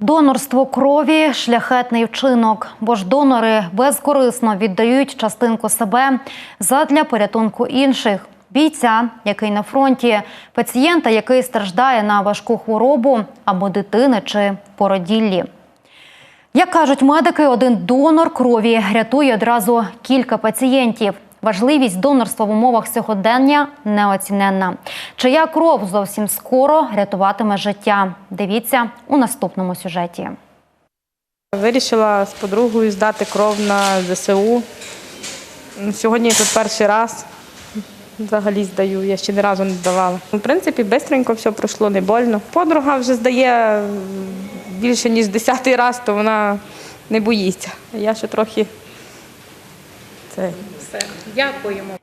Донорство крові шляхетний вчинок, бо ж донори безкорисно віддають частинку себе задля порятунку інших. Бійця, який на фронті, пацієнта, який страждає на важку хворобу або дитини чи породіллі. Як кажуть медики, один донор крові рятує одразу кілька пацієнтів. Важливість донорства в умовах сьогодення неоціненна. Чия кров зовсім скоро рятуватиме життя? Дивіться у наступному сюжеті. Вирішила з подругою здати кров на ЗСУ. Сьогодні тут перший раз взагалі здаю, я ще ні разу не здавала. В принципі, швидко все пройшло, не больно. Подруга вже здає більше, ніж десятий раз, то вона не боїться. Я ще трохи це.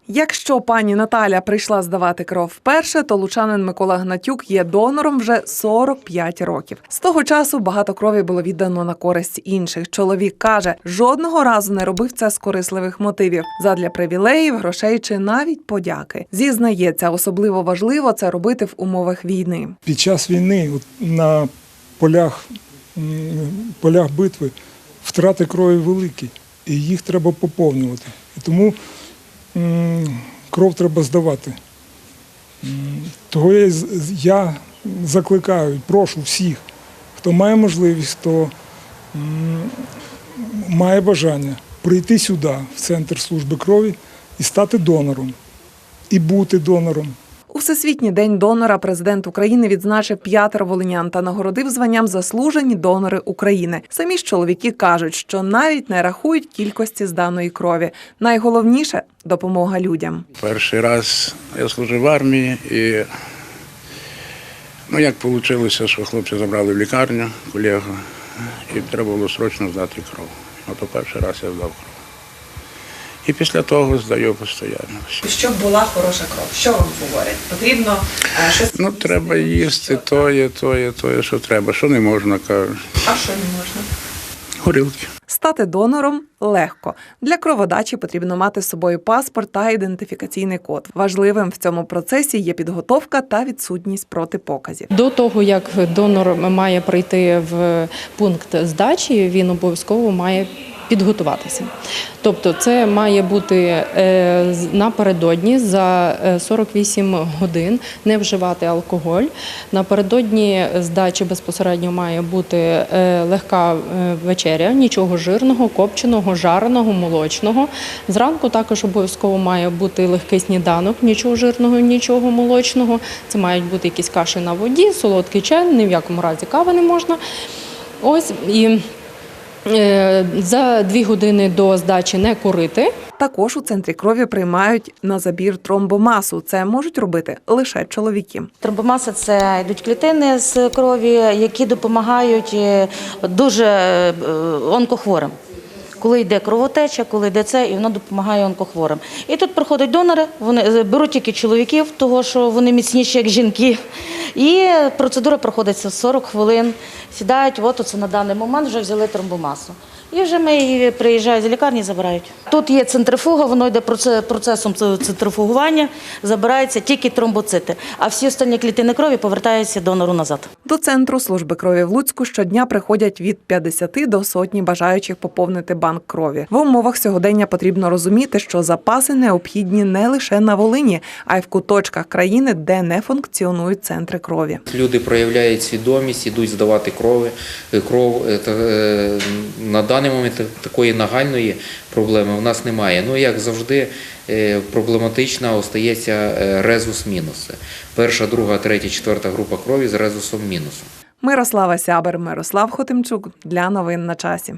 Якщо пані Наталя прийшла здавати кров вперше, то лучанин Микола Гнатюк є донором вже 45 років. З того часу багато крові було віддано на користь інших. Чоловік каже, жодного разу не робив це з корисливих мотивів задля привілеїв, грошей чи навіть подяки. Зізнається, особливо важливо це робити в умовах війни. Під час війни на полях, полях битви втрати крові великі, і їх треба поповнювати. Тому кров треба здавати. Того я, я закликаю, прошу всіх, хто має можливість, хто має бажання прийти сюди, в центр служби крові, і стати донором, і бути донором. Всесвітній день донора президент України відзначив п'ятеро волинян та нагородив званням заслужені донори України. Самі ж чоловіки кажуть, що навіть не рахують кількості зданої крові. Найголовніше допомога людям. Перший раз я служив в армії і ну як вийшло, що хлопці забрали в лікарню, колегу, і треба було срочно здати кров. Ото перший раз я здав кров. І після того здаю постійно. Щоб була хороша кров, що вам говорять? Потрібно щось. Ну, треба їсти тоє, тоє, тоє, що треба, що не можна, кажуть. А що не можна? Горілки. Стати донором легко. Для кроводачі потрібно мати з собою паспорт та ідентифікаційний код. Важливим в цьому процесі є підготовка та відсутність протипоказів. До того як донор має прийти в пункт здачі, він обов'язково має підготуватися. Тобто, це має бути е, напередодні за е, 48 годин не вживати алкоголь. Напередодні здачі безпосередньо має бути е, легка е, вечеря, нічого жирного, копченого, жареного, молочного. Зранку також обов'язково має бути легкий сніданок, нічого жирного, нічого молочного. Це мають бути якісь каші на воді, солодкий чай, ні в якому разі кави не можна. Ось і е, за дві години до здачі не курити. Також у центрі крові приймають на забір тромбомасу. Це можуть робити лише чоловіки. Тромбомаса це йдуть клітини з крові, які допомагають е, дуже е, онкохворим. Коли йде кровотеча, коли йде це, і воно допомагає онкохворим. І тут приходять донори, вони е, беруть тільки чоловіків, того що вони міцніші, як жінки. І процедура проходить 40 хвилин. Сідають, от оце на даний момент вже взяли тромбомасу. І вже ми її приїжджають з лікарні забирають. Тут є центрифуга, воно йде проце- процесом центрифугування, забираються тільки тромбоцити, а всі останні клітини крові повертаються донору назад. До центру служби крові в Луцьку щодня приходять від 50 до сотні бажаючих поповнити банк крові. В умовах сьогодення потрібно розуміти, що запаси необхідні не лише на Волині, а й в куточках країни, де не функціонують центри крові. Люди проявляють свідомість, ідуть здавати крови, е, кров. Е, та, е, На даний момент такої нагальної проблеми у нас немає. Ну, як завжди, проблематична остається резус мінус. Перша, друга, третя, четверта група крові з резусом мінусом. Мирослава Сябер, Мирослав Хотимчук для новин на часі.